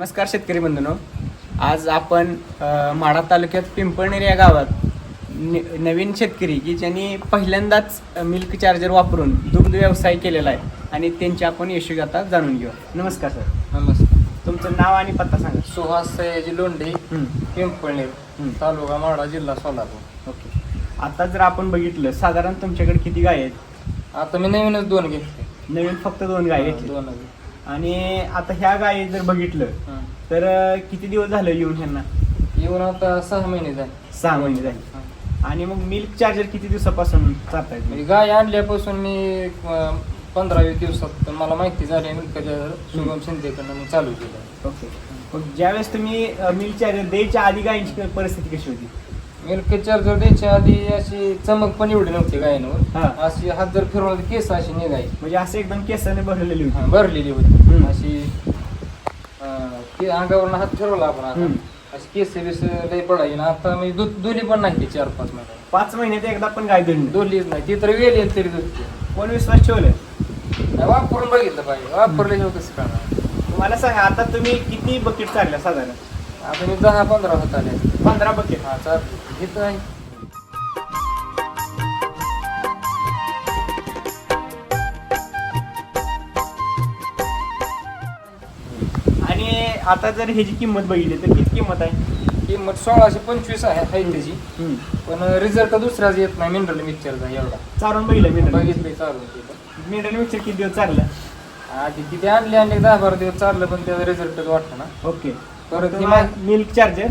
नमस्कार शेतकरी बंधूंनो. आज आपण माढा तालुक्यात पिंपळनेर या गावात न- नवीन शेतकरी की ज्यांनी पहिल्यांदाच मिल्क चार्जर वापरून दुग्ध व्यवसाय केलेला आहे आणि त्यांची आपण यशोगाथा जाणून घेऊ. नमस्कार सर. नमस्कार. तुमचं नाव आणि पत्ता सांगा. सुहास सयाजी लोंढे पिंपळनेर. तालुका माडा जिल्हा सोलापूर. ओके. आता जर आपण बघितलं साधारण तुमच्याकडे किती गाय आहेत? आता मी नवीनच दोन घेतले. नवीन फक्त दोन गाय घेतली. दोन आणि आता ह्या गायी जर बघितलं तर अ, किती दिवस झालं येऊन ह्यांना? येऊन आता सहा महिने झाले. सहा महिने झाले. आणि मग मिल्क चार्जर किती दिवसापासून चालताय? म्हणजे गाय आणल्यापासून मी अं, पंधरा वीस दिवसात मला माहिती झाली मिल्कच्या शुभम शिंदेकडनं मी चालू केलं. ओके. मग ज्यावेळेस तुम्ही मिल्क चार्जर द्यायच्या आधी गायींची परिस्थिती कशी होती? मिल्क चार्जर द्यायच्या आधी अशी चमक पण एवढी नव्हती हा. अशी हात जर फिरवला तर केस अशी निघाय म्हणजे असं एकदम केसाने भरलेली हा, होती भरलेली होती. हम्म. अशी अं, अंगावरनं हात फिरवला आपण आता. हम्म. अशी केस बिस लई पडायची ना. आता मी दूध दुली पण नाही ती चार पाच महिने. पाच महिन्यात एकदा पण गाय दिली नाही. दोलीच नाही. ती तर वेल येत तरी दूध कोण विश्वास ठेवलं. वापरून बघितलं पाहिजे. वापरल्याशिवाय कसं करणार मला सांगा आता तुम्ही किती बकेट चालल्या साधारण? आता मी दहा पंधरा होत आले. पंधरा बकेट हा चार. आहे आणि आता जर ह्याची किंमत बघितली तर किती किंमत आहे? किंमत सोळाशे पंचवीस आहे आहे त्याची. हम्म. पण रिझल्ट दुसराच येत नाही मिनरल मिक्सरचा एवढा. चालून बघितलं मिनरल बघितलं चालू तिथं मिनरल मिक्सर किती दिवस चाललं? आधी किती आणले आणले दहा बारा दिवस चाललं पण त्याचा रिझल्टच वाटतं ना. ओके. परत ही मिल्क चार्जर.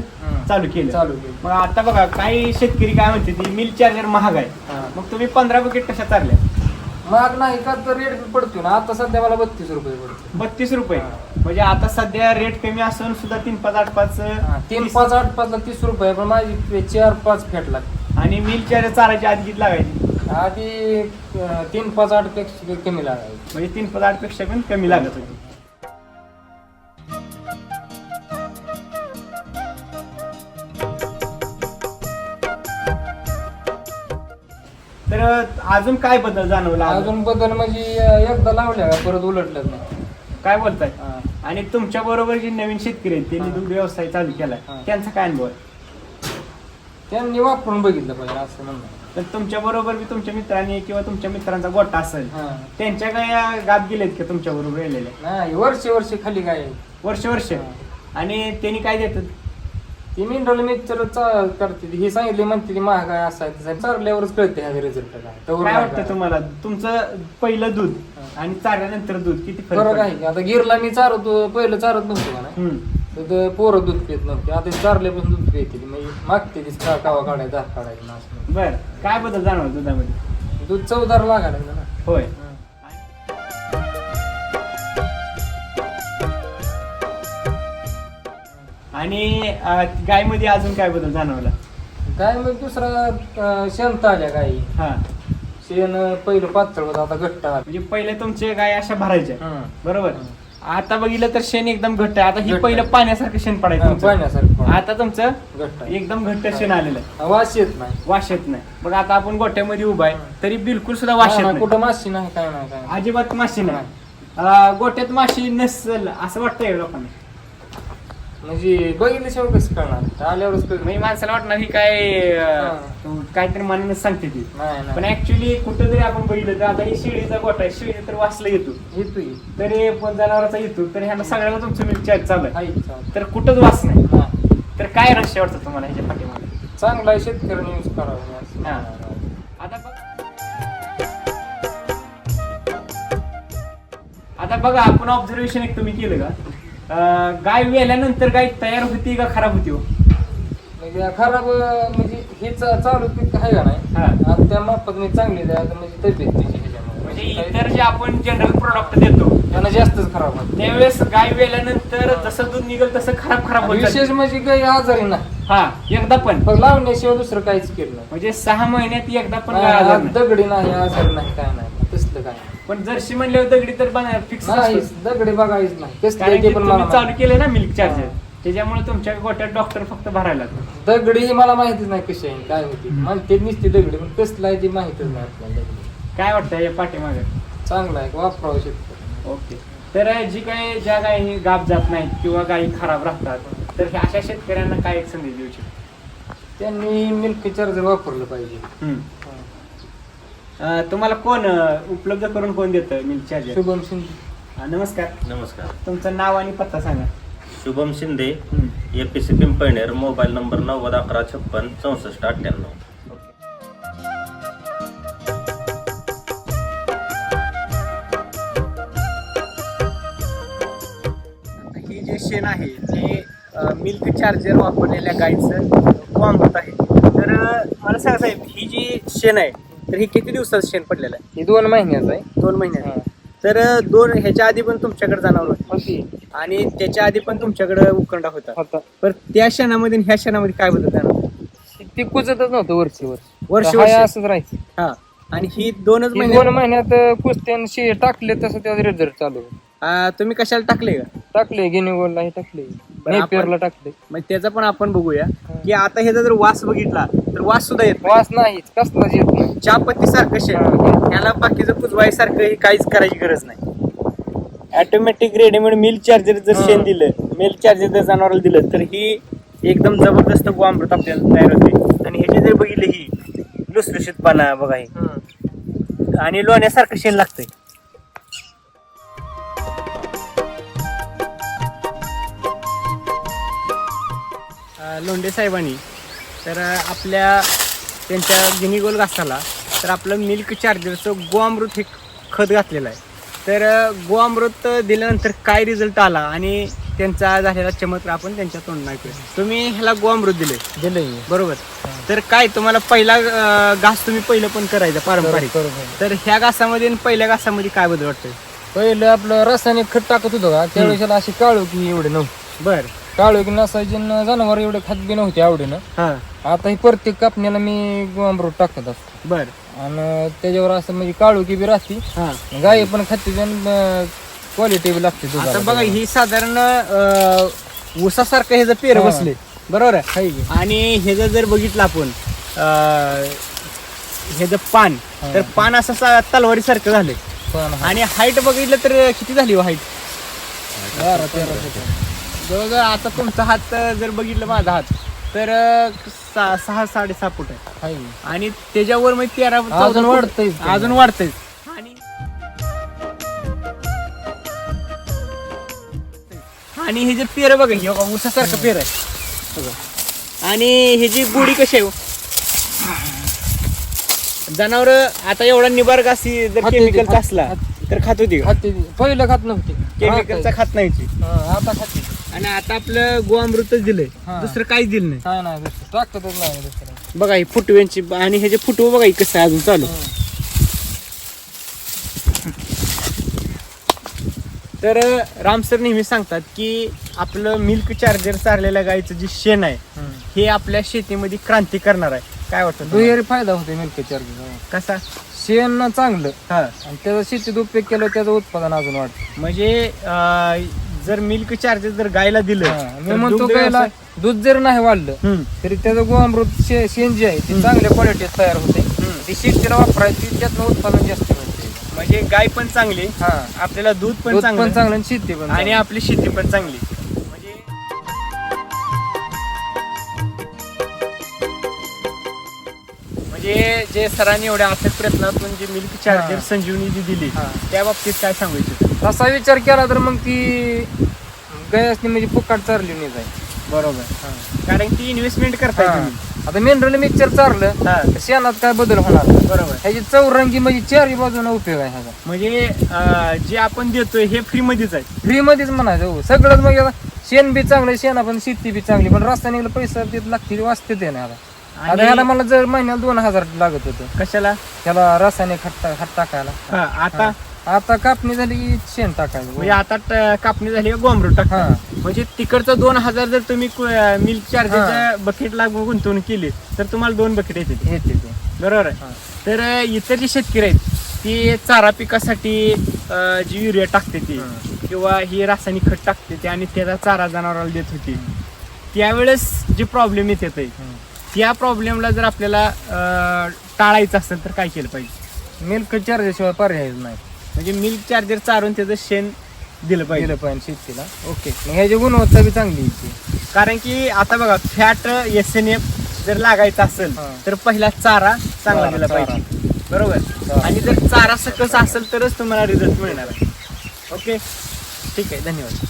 चालू केलं. चालू केलं. मग आता बघा काही शेतकरी काय म्हणते ती मिल्क चार्जर महाग आहे. हा. मग तुम्ही पंधरा बकेट कशा चालल्या? महाग नाही का तर रेट पडतो ना. आता सध्या मला बत्तीस रुपये पडतो बत्तीस रुपये. हा. म्हणजे आता सध्या रेट कमी असून सुद्धा तीन पाच आठ पाच तीन तीस- पाच आठ पाच ला तीस रुपये पण माझी चार पाच फेट लागते आणि मिल्क चार्जर चालायची आधी किती लागायची? आधी अं, तीन पाच आठपेक्षा कमी लागायची. म्हणजे तीन पाच आठपेक्षा पण कमी लागत होती. तर अजून काय बदल जाणवला अजून अजून बदल म्हणजे एकदा लावल्या परत उलटलंच नाही काय बोलताय हा. आणि तुमच्या बरोबर जे नवीन शेतकरी आहेत त्यांनी हा. दुग्ध व्यवसाय चालू केलाय हा. त्यांचा काय अनुभव आहे त्यांनी वापरून बघितलं पाहिजे असं म्हणणं तर तुमच्या बरोबर बी तुमच्या मित्रांनी किंवा तुमच्या मित्रांचा गोटा असेल हा. त्यांच्या काय गात गेलेत का तुमच्या बरोबर राहिलेले नाही वर्ष वर्ष खाली काय. वर्ष वर्ष हा. आणि त्यांनी काय देतात ती मिनरल मिक्सर करते ती. हे सांगितले म्हणते ती महाग आहे असं आहे तसं आहे. चालल्यावरच कळते ह्याचा रिझल्ट काय तवर काय वाटतं. तुम्हाला तुमचं पहिलं दूध. आणि चारल्यानंतर दूध किती फरक? आहे की आता गिरला मी चारतो पहिलं चारत नव्हतो का नाही हम्म. तर ते पोरं दूध पित नव्हते आता चारल्यापासून दूध पिते म्हणजे मागते ती का कावा काढायचं असं. बर काय बदल जाणवलं दुधामध्ये दूध चवदार लागायला लागलं ना होय आणि अं, गायमध्ये अजून काय बदल जाणवला काय मग दुसरा अं, शेण आल्या गाई हा शेण अं, पहिलं पातळ होतं आता घट्ट आलं. म्हणजे पहिले तुमचे गाय अशा भरायच्या हं. बरोबर आता बघितलं तर शेण एकदम घट्ट आहे आता ही घट्ट पहिलं आहे. पाण्यासारखं शेण हं, पडायचं तुमचं. पाण्यासारखं पण. आता तुमचं घट्ट आहे. एकदम घट्ट शेण आलेलं आहे वास येत नाही वास येत नाही बघ आता आपण गोट्यामध्ये उभा आहे. तरी बिलकुल सुद्धा वास येत हा, नाही कुठं माशी नाही काय नाही काय नाही. अजिबात माशी नाही अं, गोट्यात माशी नसेल असं वाटतंय लोकांना म्हणजे बघितल्याशिवाय कसं करणार आल्यावरच कळणार. म्हणजे माणसाला वाटणार ही काय अं, काहीतरी मनानं सांगते ती. नाही पण नाही. ऍक्च्युली कुठं जरी आपण बघितलं तर आता ही शेळीचा गोटा आहे. शेळी तर वाचला येतो येतोय तरी पण जनावराचा येतो तर ह्यांना सगळ्याला तुमचं चार्ज चालू आहे आहे चालेल. तर कुठंच वास नाही. हा. तर काय रहस्य वाटतं तुम्हाला ह्याच्या पाठीमागे? चांगला आहे शेतकऱ्यांनी यूज करावा असं. हा. आता बघ. आता बघा आपण ऑब्झर्वेशन एक तुम्ही केलं का? गाय वेल्यानंतर गाय तयार होती का खराब होती हो म्हणजे खराब म्हणजे हे चा- चालू पीक आहे का नाही हा. आता त्या मापात मी चांगली द्या म्हणजे तब्येत तिची ह्याच्यामुळे. म्हणजे इतर जे आपण जनरल प्रोडक्ट देतो त्यांना जास्तच खराब होतं त्यावेळेस गाय वेल्यानंतर जसं दूध निघेल तसं खराब खराब आणि होत जातं. विशेष म्हणजे काही आजारी नाही हा एकदा पण फक्त लावण्याशिवाय दुसरं काहीच केलं नाही म्हणजे सहा महिन्यात एकदा पण गाय आजार नाही. दगडी नाही आजारी नाही काय नाही तसलं काय पण जर्शी म्हणल्यावर दगडी तर फिक्स नाही दगडी बघायच नाही. कारण की ते तुम्ही मला चालू. केलं ना मिल्क चार्जर. त्याच्यामुळे तुमच्या गोट्यात डॉक्टर फक्त भरायला. दगडी ही मला माहितीच नाही कशी आहे काय होती. म्हणते नुसती दगडी पण कसलं आहे ती माहितच नाही आपल्याला दगडी. काय वाटतं या पाठीमागे? चांगलं आहे वापरावं शेतकरी. ओके. तर जी काही ज्या गायी गाप जात नाहीत किंवा गायी खराब राहतात तर ह्या अशा शेतकऱ्यांना काय एक संदेश देऊ शकतो? त्यांनी मिल्क चार्जर वापरलं पाहिजे. अं, तुम्हाला कोण अं, उपलब्ध करून कोण देतं मिल्क चार्जर शुभम शिंदे. नमस्कार. नमस्कार. तुमचं नाव आणि पत्ता सांगा. Shubham Shinde A P C Pimpalner mobile number नव्वद अकरा छप्पन चौसष्ट अठ्ठ्याण्णव. हे जे शेण आहे ते मिल्क चार्जर वापरलेल्या गाईचं अमृत आहे. तर अं, मला सांगा साहेब ही जी शेण आहे तर ही किती दिवसाचं शेण पडलेलं आहे? हे दोन महिन्याचं आहे. दोन महिन्यात तर अं, दोन ह्याच्या आधी पण तुमच्याकडे जनावर होते. होती. आणि त्याच्या आधी पण तुमच्याकडे उकंडा होता. होता. पण त्या क्षणामध्ये आणि ह्या क्षणामध्ये काय बदल जाणार ते कुजतच नव्हतं वर्षी वर्ष. वर्ष हाय वर्ष. असंच राहायचं. हा. आणि ही दोनच हे महिने दोन महिन्यात कुस्त्यान शे टाकले तसं त्याचा रिझल्ट चालू आहे. तुम्ही कशाला टाकले का? टाकले गिनीगोलला हे टाकले. आपण- टाकले मग त्याचा पण आपण बघूया. की आता ह्याचा जर वास बघितला तर वास सुद्धा येत नाही. वास नाही कसलाच येत नाही. चहा पत्ती सारखं शेण त्याला बाकीचं कुजवायसारखं हे काहीच करायची गरज नाही. ऑटोमॅटिक रेडीमेड मिल्क चार्जर जर. शेण दिलं मिल्क चार्जर जर जनावराला दिलं तर ही एकदम जबरदस्त गोअमृत आपल्याला तयार होते. आणि ह्याची जर बघितलं ही लुसलुशीतपणा बघा हे. आणि लोण्यासारखं शेण लागतंय. लोंढे साहेबांनी तर आपल्या त्यांच्या गिनीगोल घासाला तर आपलं मिल्क चार्जरचं गोअमृत हे खत घातलेलं आहे. तर गोअमृत दिल्यानंतर काय रिझल्ट आला आणि त्यांचा झालेला चमत्कार आपण त्यांच्या तोंडून ऐकूया. तुम्ही ह्याला गोअमृत दिले. दिलंय बरोबर. तर काय तुम्हाला पहिला घास तुम्ही पहिलं पण करायचं पारंपरिक. तर ह्या घासामध्ये आणि पहिल्या घासामध्ये काय बदल वाटतोय? पहिलं आपलं रासायनिक खत टाकत होतो का? त्यावेळेस अशी काळू की एवढे नव्हते. बर. काळू की नसायची न जनावर एवढे खात बी नव्हते आवडीनं हा आता ही प्रत्येक कापण्याला मी गोंबरूट टाकत असतो बर आणि त्याच्यावर असं म्हणजे काळू की बी राहते हा गाय पण खाते क्वालिटी बी लागते आता दुधाला. बघा ही साधारण अं, ऊसासारखं हे जर पेर हा. बसले बरोबर आहे हाय की. आणि हे जर बघितलं आपण अं, हे जर पान हा. तर पान असं सा- तलवारीसारखं झालंय पण हा. आणि हाईट बघितलं तर किती झाली हाईट बारा तेरा फुट. जवळजवळ आता तुमचा हात जर बघितलं माझा हात तर अं, सा- सहा साडेसहा फूट आहे. आणि त्याच्यावर मग तेरा चौदा अजून वाढतंय. अजून वाढतंय आणि आणि हे जे पेर बघा हे बघा ऊसासारखं पेर आहे बघा. आणि हे जी गोडी कशी आहे जनावर आता एवढा निबार घासी जर केमिकलचा असला तर खात होती. पहिलं खात नव्हती केमिकलचा खात नाही ती. हा, आता खाते आणि आता आपलं गोअमृतच दिलंय हा. दुसरं काहीच दिलं नाही काय नाही दुसरं. नाही दुसरं. बघा ही फुटव्यांची आणि हे जे फुटवं बघा हे कसं आहे अजून चालू. तर राम सर नेहमी सांगतात की आपलं मिल्क चार्जर चाललेल्या गाईचं जे शेण आहे हं. आपल्या शेतीमध्ये क्रांती करणार आहे काय वाटतं तुम्हाला? दुहेरी फायदा होतो मिल्क चार्जर कसा शेण चांगलं हा आणि त्याचा शेतीत उपयोग केला त्याचं उत्पादन अजून वाढतं म्हणजे अं, जर मिल्क चार्जर जर गायला दिलं मी तर म्हणतो दुग्ध व्यवसाय- दूध जर नाही वाढलं हम्म. तरी त्याचं गोअमृत शे- शेण जे आहे ते चांगल्या क्वालिटीत तयार होते. ती शेतीला वापरायची त्यातनं उत्पादन जास्त मिळते. म्हणजे गाय पण चांगली हा. आपल्याला दूध पण दूध पण चांगलं. चांगलं आणि शेती पण आणि चांगली. आपली शेती पण चांगली. म्हणजे जे सरांनी एवढ्या अथक प्रयत्नातून जे मिल्क चार्जर. संजीवनी जी दिली. त्या बाबतीत काय सांगू इच्छितो तसा विचार केला तर मग ती गयासनी म्हणजे फुकाट चारली नाही जाईल बरोबर कारण ती इन्व्हेस्टमेंट करताय तुम्ही आता मिनरल मिक्सर चारलं हा. तर शेणात काय बदल होणार नाही. बरोबर ह्याची चौरंगी म्हणजे चारही बाजूने उपयोग आहे ह्याचा म्हणजे जे आपण देतोय हे फ्री मध्येच आहे फ्री मध्येच म्हणायचं हो. सगळंच मग आता शेण बी चांगलं शेण आपण शेती बी चांगली पण रासायनिकला पैसा देत लागते वाचते ते ना आता आता ह्याला मला जर महिन्याला दोन हजार लागत होतं. कशाला? त्याला रासायनिक खत टा- खत टाकायला. हा, आता? आता कापणी झाली की शेण टाकायचं. म्हणजे आता ट- कापणी झाली गोमरूट टाकता हा. म्हणजे तिकडचं दोन हजार जर तुम्ही मिल्क चार्जरच्या बकेटला गुंतवणूक केली तर तुम्हाला दोन बकेट येते येते ते. बरोबर आहे. तर अं, इतर जे शेतकरी आहेत ते चारा पिकासाठी अं, जी युरिया टाकते ती हं. किंवा ही रासायनिक खत टाकते ते आणि त्याचा चारा जनावराला देत होती त्यावेळेस जे प्रॉब्लेम येत येते. त्या प्रॉब्लेमला जर आपल्याला अं, टाळायचं असेल तर काय केलं पाहिजे? मिल्क चार्जेशिवाय पर्यायच नाही. म्हणजे मिल्क चार्जर चारून त्याचं शेण दिलं पाहिजे. दिलं पाहिजे शेतीला. ओके मग ह्याची गुणवत्ता बी चांगली आहे कारण की आता बघा फॅट एस एन एफ जर लागायचं असेल हा. तर पहिला चारा चांगला चारा, दिला. पाहिजे. बरोबर? चारा. आणि जर चारा सकस असेल तरच तुम्हाला रिझल्ट मिळणार आहे. ओके ठीक आहे धन्यवाद.